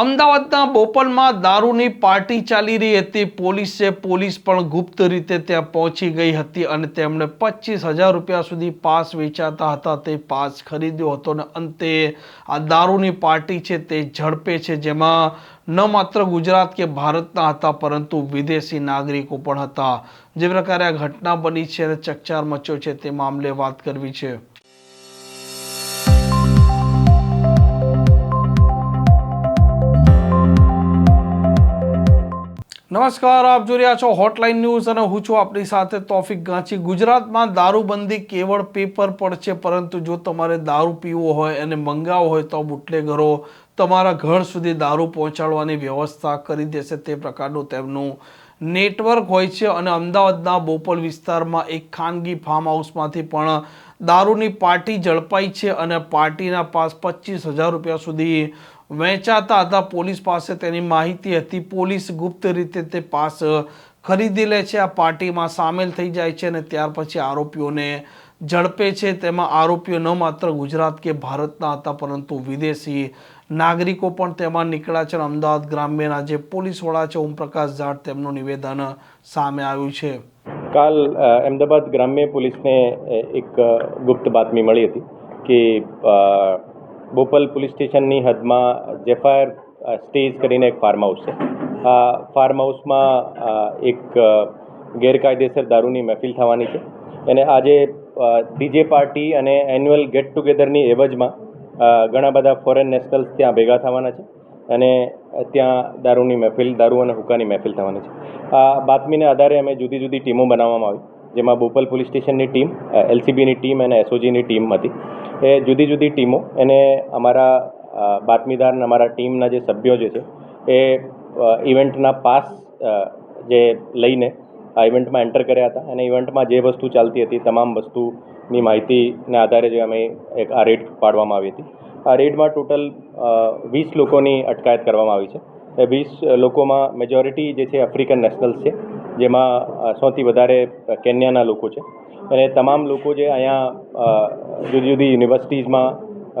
અમદાવાદના બોપલમાં દારૂની પાર્ટી ચાલી રહી હતી. પોલીસે પોલીસ પણ ગુપ્ત રીતે ત્યાં પહોંચી ગઈ હતી અને તેમણે પચીસ હજાર રૂપિયા સુધી પાસ વેચાતા હતા. તે પાસ ખરીદ્યો હતો અને અંતે આ દારૂની પાર્ટી છે તે ઝડપે છે, જેમાં ન માત્ર ગુજરાત કે ભારતના હતા, પરંતુ વિદેશી નાગરિકો પણ હતા. જે પ્રકારે આ ઘટના બની છે અને ચકચાર મચ્યો છે તે મામલે વાત કરવી છે. નમસ્કાર, આપ જોઈ રહ્યા છો હોટલાઇન ન્યૂઝ અને હું છું આપણી સાથે તોફિક ગાંચી ગુજરાતમાં દારૂબંધી કેવળ પેપર પર છે, પરંતુ જો તમારે દારૂ પીવો હોય અને મંગાવો હોય તો બુટલેગરો તમારા ઘર સુધી દારૂ પહોંચાડવાની વ્યવસ્થા કરી દેશે. તે પ્રકારનું તેમનું નેટવર્ક હોય છે અને અમદાવાદના બોપલ વિસ્તારમાં એક ખાનગી ફાર્મ હાઉસમાંથી પણ દારૂની પાર્ટી ઝડપાઈ છે અને પાર્ટીના પાસ પચીસ હજાર રૂપિયા સુધી વેચાતા હતા પોલીસ પાસે તેની માહિતી હતી. પોલીસ ગુપ્ત રીતે તે પાસ ખરીદી લે છે. આ પાર્ટીમાં સામેલ થઈ જાય છે અને ત્યાર પછી આરોપીઓને ઝડપે છે. તેમાં આરોપીઓ ન માત્ર ગુજરાત કે ભારતના હતા, પરંતુ વિદેશી નાગરિકો પણ તેમાં નીકળ્યા છે અમદાવાદ ગ્રામ્યના જે પોલીસ વડા છે, ઓમપ્રકાશ જાટ તેમનું નિવેદન સામે આવ્યું છે. કાલ અમદાવાદ ગ્રામ્ય પોલીસને એક ગુપ્ત બાતમી મળી હતી કે બોપલ પોલીસ સ્ટેશનની હદમાં જેફાયર સ્ટેજ કરીને એક ફાર્મ હાઉસ છે. આ ફાર્મ હાઉસમાં એક ગેરકાયદેસર દારૂની મહેફિલ થવાની છે. અને આજે ડીજે પાર્ટી અને એન્યુઅલ ગેટ ટુગેધરની એવજમાં ઘણા બધા ફોરેન નેશનલ્સ ત્યાં ભેગા થવાના છે. અને ત્યાં દારૂની મહેફિલ, દારૂ અને હુકાની મહેફિલ થવાની છે. આ બાતમીને આધારે અમે જુદી જુદી ટીમો બનાવવામાં આવી. જેમાં બોપલ પોલીસ સ્ટેશનની ટીમ એલસીબીની ટીમ અને એસઓજીની ટીમ હતી. એ જુદી જુદી ટીમો, એને અમારા બાતમીદાર અને અમારા ટીમના જે સભ્યો જે છે, એ ઇવેન્ટના પાસ જે લઈને આ ઇવેન્ટમાં એન્ટર કર્યા હતા. અને ઇવેન્ટમાં જે વસ્તુ ચાલતી હતી, તમામ વસ્તુની માહિતીના આધારે જે અમે એક આ રેડ પાડવામાં આવી હતી. આ રેડમાં ટોટલ વીસ લોકોની અટકાયત કરવામાં આવી છે. વીસ લોકોમાં મેજોરિટી જે છે આફ્રિકન નેશનલ્સ છે. જેમાં સૌથી વધારે કેન્યાના લોકો છે. અને તમામ લોકો જે અહીંયા જુદી જુદી યુનિવર્સિટીઝમાં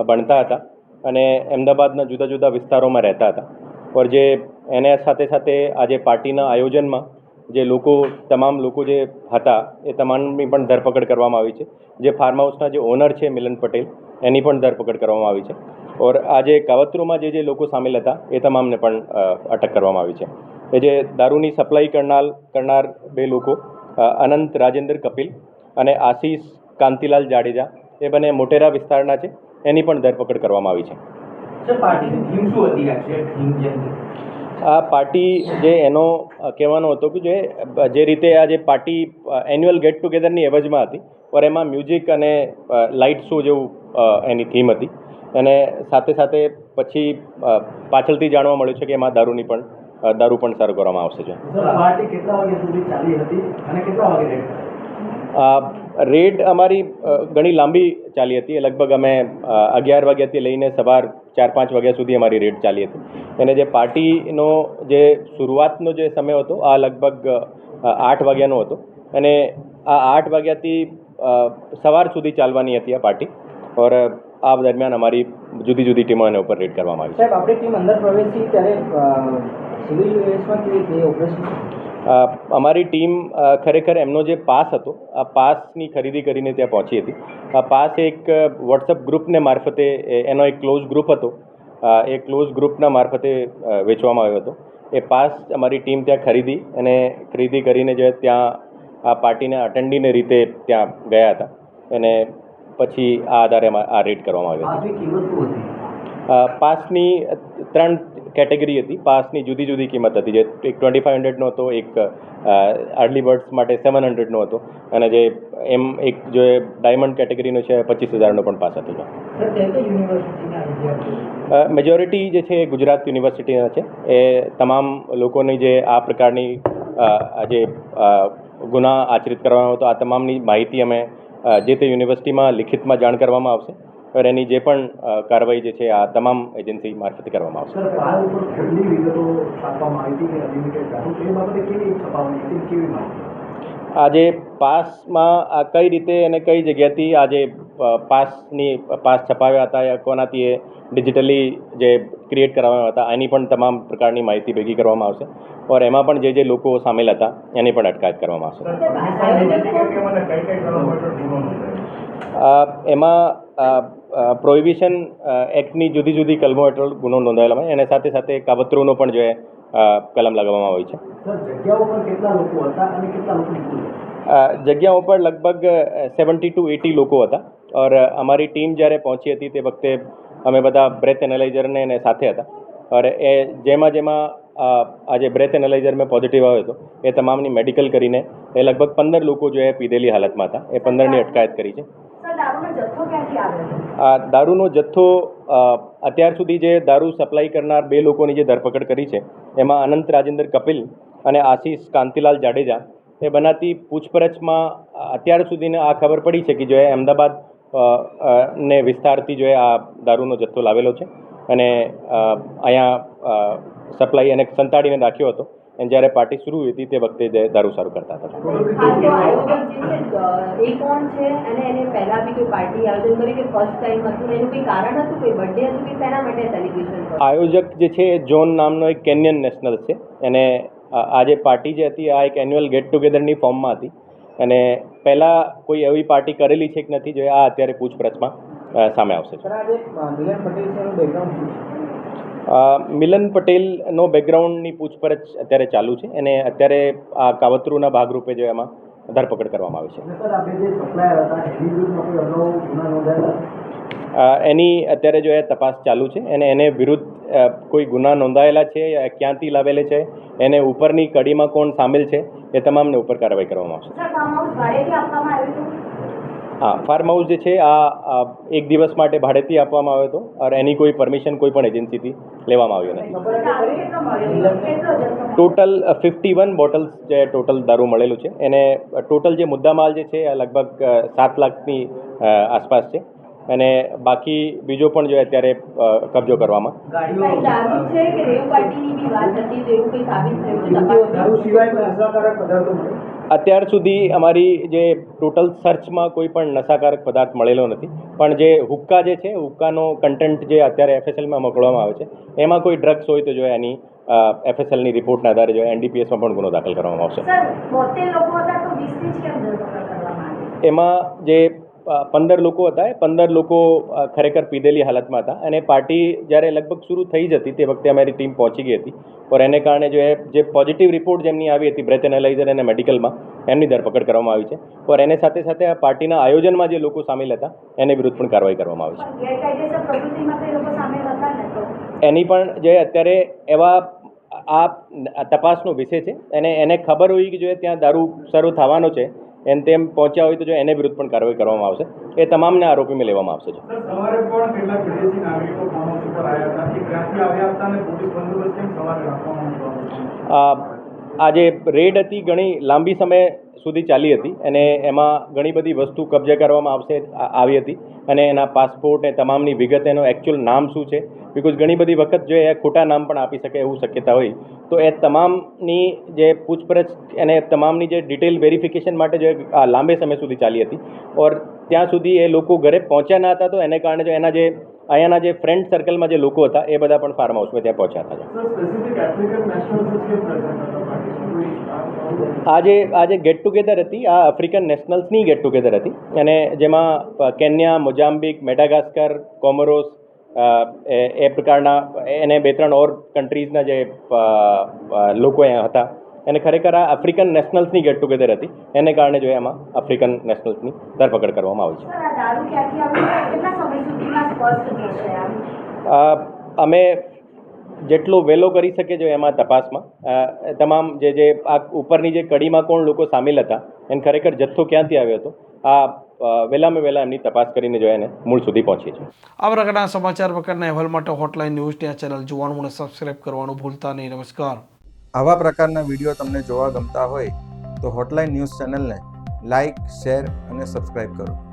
ભણતા હતા અને અમદાવાદના જુદા જુદા વિસ્તારોમાં રહેતા હતા. પર જે એને સાથે સાથે આજે પાર્ટીના આયોજનમાં જે લોકો, તમામ લોકો જે હતા એ તમામની પણ ધરપકડ કરવામાં આવી છે. જે ફાર્મ હાઉસના જે ઓનર છે મિલન પટેલ, એની પણ ધરપકડ કરવામાં આવી છે. ઓર આજે કાવતરુમાં જે જે લોકો સામેલ હતા એ તમામને પણ અટક કરવામાં આવી છે. એ જે દારૂની સપ્લાય કરનાર કરનાર બે લોકો અનંત રાજેન્દ્ર કપિલ અને આશીષ કાંતિલાલ જાડેજા એ બંને મોટેરા વિસ્તારના છે. એની પણ ધરપકડ કરવામાં આવી છે. આ પાર્ટી જે એનો કહેવાનો હતો કે જે જે રીતે આ જે પાર્ટી એન્યુઅલ ગેટ ટુગેધરની એવજમાં હતી પર એમાં મ્યુઝિક અને લાઇટ શો જેવું એની થીમ હતી. અને સાથે સાથે પછી પાછળથી જાણવા મળ્યું છે કે એમાં દારૂની પણ દારૂ પણ સર્વ કરવામાં આવશે છે રેડ અમારી ઘણી લાંબી ચાલી હતી. લગભગ અમે અગિયાર વાગ્યાથી લઈને સવાર ચાર પાંચ વાગ્યા સુધી અમારી રેડ ચાલી હતી. અને જે પાર્ટીનો જે શરૂઆતનો જે સમય હતો આ લગભગ આઠ વાગ્યાનો હતો. અને આ આઠ વાગ્યાથી સવાર સુધી ચાલવાની હતી આ પાર્ટી. ઓર આ દરમિયાન અમારી જુદી જુદી ટીમો એના ઉપર રેડ કરવામાં આવી સાહેબ આપણી ટીમ અંદર પ્રવેશી ત્યારે સિવિલ ડ્રેસમાં કેવી રીતે ઓપરેશન અમારી ટીમ ખરેખર એમનો જે પાસ હતો આ પાસની ખરીદી કરીને ત્યાં પહોંચી હતી. આ પાસ એક વોટ્સઅપ ગ્રુપને મારફતે એનો એક ક્લોઝ ગ્રુપ હતો. એ ક્લોઝ ગ્રુપના મારફતે વેચવામાં આવ્યો હતો. એ પાસ અમારી ટીમ ત્યાં ખરીદી અને ખરીદી કરીને જે ત્યાં આ પાર્ટીને અટેન્ડીને રીતે ત્યાં ગયા હતા. અને પછી આ આધારે આ રેટ કરવામાં આવ્યો હતી. પાસની ત્રણ કેટેગરી હતી. પાસની જુદી જુદી કિંમત હતી. જે એક ટ્વેન્ટી ફાઇવ હંડ્રેડનો હતો એક અર્લી બર્ડ્સ માટે સેવન હંડ્રેડનો હતો. અને જે એમ એક જે ડાયમંડ કેટેગરીનો છે પચીસ હજારનો પણ પાસ હતો. મેજોરિટી જે છે એ ગુજરાત યુનિવર્સિટીના છે. એ તમામ લોકોની જે આ પ્રકારની આ જે ગુના આચરિત કરવામાં હતો આ તમામની માહિતી અમે જે તે યુનિવર્સિટીમાં લિખિતમાં જાણ કરવામાં આવશે એની જે પણ કાર્યવાહી જે છે આ તમામ એજન્સી મારફતે કરવામાં આવશે. આજે પાસમાં આ કઈ રીતે અને કઈ જગ્યાથી આજે પાસની પાસ છપાવ્યા હતા યા કોનાથી એ ડિજિટલી જે ક્રિએટ કરાવ્યા હતા એની પણ તમામ પ્રકારની માહિતી ભેગી કરવામાં આવશે. ઓર એમાં પણ જે જે લોકો સામેલ હતા એની પણ અટકાયત કરવામાં આવશે. એમાં પ્રોહિબિશન એક્ટની જુદી જુદી કલમો હેઠળ ગુનો નોંધાયેલો હોય અને સાથે સાથે કાવતરૂનો પણ જે કલમ લગાવવામાં આવી છે. જગ્યાઓ પર કેટલા લોકો હતા અને કેટલા લોકો નીકળ્યું અ, જગ્યાઓ પર લગભગ સેવન્ટી ટુ એટી લોકો હતા. ઓર અમારી ટીમ જ્યારે પહોંચી હતી તે વખતે અમે બધા બ્રેથ એનાલાઇઝરને એને સાથે હતા. ઓર એ જેમાં જેમાં આજે બ્રેથ એનાલાઇઝર મેં પોઝિટિવ આવ્યો હતો એ તમામની મેડિકલ કરીને એ લગભગ પંદર લોકો જો એ પીધેલી હાલતમાં હતા એ પંદરની અટકાયત કરી છે. આ દારૂનો જથ્થો અત્યાર સુધી જે દારૂ સપ્લાય કરનાર બે લોકોની જે ધરપકડ કરી છે એમાં અનંત રાજેન્દ્ર કપિલ અને આશીષ કાંતિલાલ જાડેજા એ બનાતી પૂછપરછમાં અત્યાર સુધીને આ ખબર પડી છે કે જો એ અમદાવાદ ને વિસ્તારથી જો એ આ દારૂનો જથ્થો લાવેલો છે અને અહીંયા સપ્લાય એને સંતાડીને રાખ્યો હતો અને જ્યારે પાર્ટી શરૂ હતી તે વખતે દારૂ સારું કરતા હતા. આયોજક જે છે જોન નામનો એક કેન્યન નેશનલ છે. અને આ આ જે પાર્ટી જે હતી આ એક એન્યુઅલ ગેટ ટુગેધરની ફોર્મમાં હતી. અને પહેલાં કોઈ એવી પાર્ટી કરેલી છે કે નથી જે આ અત્યારે પૂછપરછમાં સામે આવશે મિલન પટેલનો બેકગ્રાઉન્ડની પૂછપરછ અત્યારે ચાલુ છે અને અત્યારે આ કાવતરૂના ભાગરૂપે જો એમાં ધરપકડ કરવામાં આવી છે. એની અત્યારે જો એ તપાસ ચાલુ છે અને એને વિરુદ્ધ કોઈ ગુના નોંધાયેલા છે ક્યાંથી લાવેલે છે? એને ઉપરની કડીમાં કોણ સામેલ છે? એ તમામને ઉપર કાર્યવાહી કરવામાં આવશે. હા ફાર્મ હાઉસ જે છે આ એક દિવસ માટે ભાડેથી આપવામાં આવ્યો હતો અને એની કોઈ પરમિશન કોઈ પણ એજન્સીથી લેવામાં આવ્યું નથી? ટોટલ ફિફ્ટી વન બોટલ્સ જે ટોટલ દારૂ મળેલું છે. એને ટોટલ જે મુદ્દામાલ જે છે આ લગભગ સાત લાખની આસપાસ છે. અને બાકી બીજો પણ જો અત્યારે કબજો કરવામાં. અત્યાર સુધી અમારી જે ટોટલ સર્ચમાં કોઈ પણ નશાકારક પદાર્થ મળેલો નથી. પણ જે હુક્કા જે છે હુક્કાનો કન્ટેન્ટ જે અત્યારે એફએસએલમાં મોકલવામાં આવે છે એમાં કોઈ ડ્રગ્સ હોય તો જો એની એફએસએલની રિપોર્ટના આધારે જો એનડીપીએસમાં પણ ગુનો દાખલ કરવામાં આવશે. સર બોતેર લોકો હતા તો વીસની જ કેમ ધરપકડ કરવામાં આવી? એમાં જે પંદર લોકો હતા. એ પંદર લોકો ખરેખર પીધેલી હાલતમાં હતા. અને પાર્ટી જ્યારે લગભગ શરૂ થઈ જ હતી તે વખતે અમારી ટીમ પહોંચી ગઈ હતી. ઓર એને કારણે જો એ જે પોઝિટિવ રિપોર્ટ જેમની આવી હતી બ્રેથ એનાલાઇઝર અને મેડિકલમાં એમની ધરપકડ કરવામાં આવી છે. પર એને સાથે સાથે આ પાર્ટીના આયોજનમાં જે લોકો સામેલ હતા એને વિરુદ્ધ પણ કાર્યવાહી કરવામાં આવી છે. એની પણ જે અત્યારે એવા આ તપાસનો વિષય છે. અને એને ખબર હોય કે જો ત્યાં દારૂ શરૂ થવાનો છે એમ તેમ પહોંચ્યા હોય તો જો એને વિરુદ્ધ પણ કાર્યવાહી કરવામાં આવશે. એ તમામને આરોપીમાં લેવામાં આવશે છે સર સવારે પણ કેટલાક વિદેશી નાગરિકો ફાર્મ હાઉસ ઉપર આવ્યા હતા. એ ક્યાંથી આવ્યા હતા અને પોલીસ બંદોબસ્ત કેમ સવારે રાખવામાં આવ્યો આ આ જે રેડ હતી ઘણી લાંબી સમય સુધી ચાલી હતી અને એમાં ઘણી બધી વસ્તુ કબજે કરવામાં આવશે આવી હતી. અને એના પાસપોર્ટ ને તમામની વિગત એનો એકચ્યુઅલ નામ શું છે બિકોઝ ઘણી બધી વખત જો એ ખોટા નામ પણ આપી શકે એવું શક્યતા હોય તો એ તમામની જે પૂછપરછ અને તમામની જે ડિટેલ વેરિફિકેશન માટે જો આ લાંબે સમય સુધી ચાલી હતી ઓર ત્યાં સુધી એ લોકો ઘરે પહોંચ્યા ન હતા તો એને કારણે જો એના જે અહીંયાના જે ફ્રેન્ડ સર્કલમાં જે લોકો હતા એ બધા પણ ફાર્મ હાઉસમાં ત્યાં પહોંચ્યા હતા. આજે આજે ગેટ ટુગેધર હતી? આ આફ્રિકન નેશનલ્સની ગેટ ટુગેધર હતી અને જેમાં કેન્યા મોજામ્બિક મેડાગાસ્કર કોમોરોસ એ પ્રકારના એને બે ત્રણ ઓર કન્ટ્રીઝના જે લોકો અહીંયા હતા એને ખરેખર આ આફ્રિકન નેશનલ્સની ગેટ ટુગેધર હતી. એને કારણે જો એમાં આફ્રિકન નેશનલ્સની ધરપકડ કરવામાં આવી છે. અમે જેટલો વહેલો કરી શકે જો એમાં તપાસમાં. તમામ જે જે આ ઉપરની જે કડીમાં કોણ લોકો સામેલ હતા એને ખરેખર જથ્થો ક્યાંથી આવ્યો હતો? આ વહેલામાં વહેલા એમની તપાસ કરીને જો એને મૂળ સુધી પહોંચીએ છીએ. આ પ્રકારના સમાચાર પ્રકારના અહેવાલ માટે હોટલાઇન ન્યૂઝની આ ચેનલ જોવાનું અને સબસ્ક્રાઇબ કરવાનું ભૂલતા નહીં. નમસ્કાર. આવા પ્રકારના વીડિયો તમને જોવા ગમતા હોય તો હોટલાઇન ન્યૂઝ ચેનલને લાઇક શેર અને સબસ્ક્રાઇબ કરો.